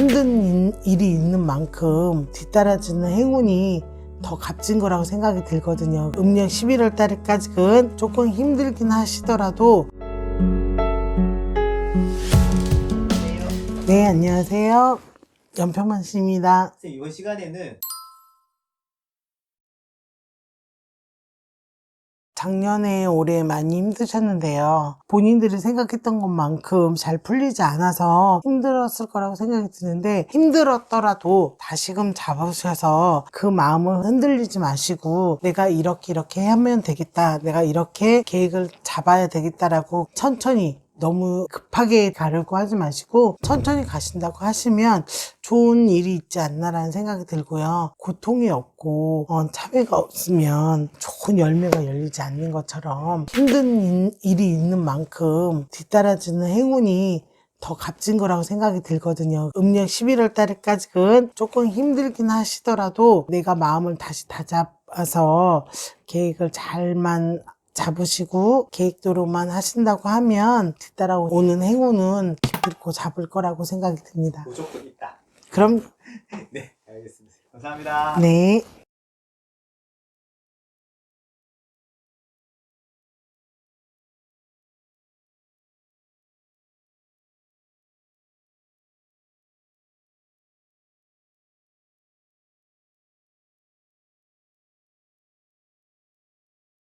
힘든 인- 일이 있는 만큼 뒤따라주는 행운이 더 값진 거라고 생각이 들거든요. 음력 11월 달까지는 조금 힘들긴 하시더라도 네, 안녕하세요. 연평만 씨입니다. 이번 시간에는 작년에 올해 많이 힘드셨는데요. 본인들이 생각했던 것만큼 잘 풀리지 않아서 힘들었을 거라고 생각이 드는데 힘들었더라도 다시금 잡으셔서 그 마음을 흔들리지 마시고 내가 이렇게 이렇게 하면 되겠다. 내가 이렇게 계획을 잡아야 되겠다라고 천천히 너무 급하게 가려고 하지 마시고 천천히 가신다고 하시면 좋은 일이 있지 않나라는 생각이 들고요. 고통이 없고 어, 참회가 없으면 좋은 열매가 열리지 않는 것처럼 힘든 인- 일이 있는 만큼 뒤따라주는 행운이 더 값진 거라고 생각이 들거든요. 음력 11월 달까지는 조금 힘들긴 하시더라도 내가 마음을 다시 다잡아서 계획을 잘만 잡으시고 계획대로만 하신다고 하면 뒤따라오는 행운은 기필코 잡을 거라고 생각이 듭니다. 무조건 있다. 그럼 네, 알겠습니다. 감사합니다. 네.